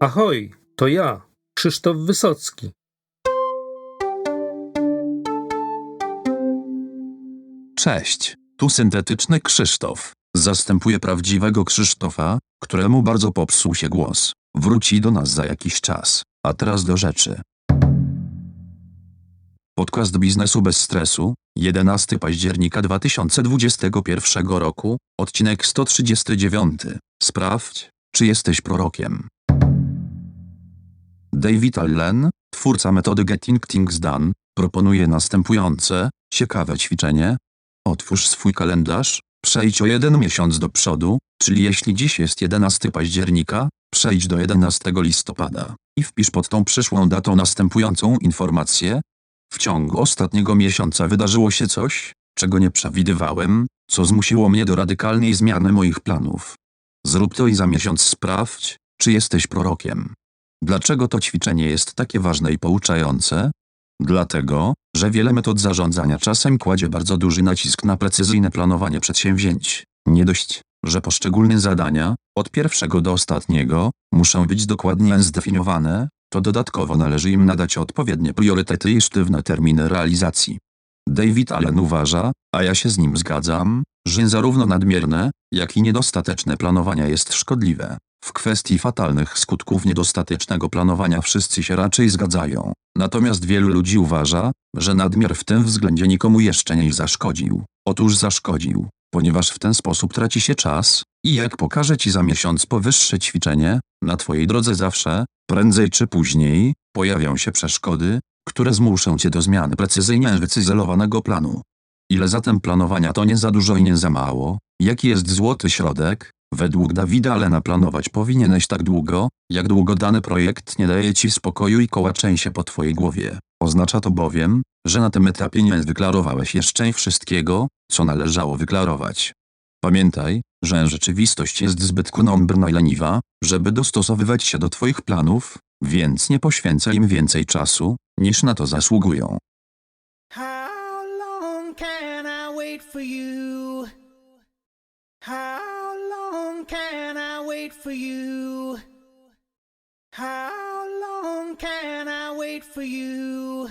Ahoj, to ja, Krzysztof Wysocki. Cześć, tu syntetyczny Krzysztof. Zastępuję prawdziwego Krzysztofa, któremu bardzo popsuł się głos. Wróci do nas za jakiś czas. A teraz do rzeczy. Podcast biznesu bez stresu, 11 października 2021 roku, odcinek 139. Sprawdź, czy jesteś prorokiem. David Allen, twórca metody Getting Things Done, proponuje następujące, ciekawe ćwiczenie. Otwórz swój kalendarz, przejdź o jeden miesiąc do przodu, czyli jeśli dziś jest 11 października, przejdź do 11 listopada i wpisz pod tą przyszłą datą następującą informację. W ciągu ostatniego miesiąca wydarzyło się coś, czego nie przewidywałem, co zmusiło mnie do radykalnej zmiany moich planów. Zrób to i za miesiąc sprawdź, czy jesteś prorokiem. Dlaczego to ćwiczenie jest takie ważne i pouczające? Dlatego, że wiele metod zarządzania czasem kładzie bardzo duży nacisk na precyzyjne planowanie przedsięwzięć. Nie dość, że poszczególne zadania, od pierwszego do ostatniego, muszą być dokładnie zdefiniowane, to dodatkowo należy im nadać odpowiednie priorytety i sztywne terminy realizacji. David Allen uważa, a ja się z nim zgadzam, że zarówno nadmierne, jak i niedostateczne planowanie jest szkodliwe. W kwestii fatalnych skutków niedostatecznego planowania wszyscy się raczej zgadzają. Natomiast wielu ludzi uważa, że nadmiar w tym względzie nikomu jeszcze nie zaszkodził. Otóż zaszkodził, ponieważ w ten sposób traci się czas i jak pokaże ci za miesiąc powyższe ćwiczenie, na twojej drodze zawsze, prędzej czy później, pojawią się przeszkody, które zmuszą cię do zmiany precyzyjnie wycyzelowanego planu. Ile zatem planowania to nie za dużo i nie za mało? Jaki jest złoty środek? Według Dawida Alena planować powinieneś tak długo, jak długo dany projekt nie daje ci spokoju i kołaczeń się po twojej głowie. Oznacza to bowiem, że na tym etapie nie wyklarowałeś jeszcze wszystkiego, co należało wyklarować. Pamiętaj, że rzeczywistość jest zbyt kunąbrna i leniwa, żeby dostosowywać się do twoich planów, więc nie poświęcaj im więcej czasu, niż na to zasługują. How long can I wait for you? How wait for you? How long can I wait for you?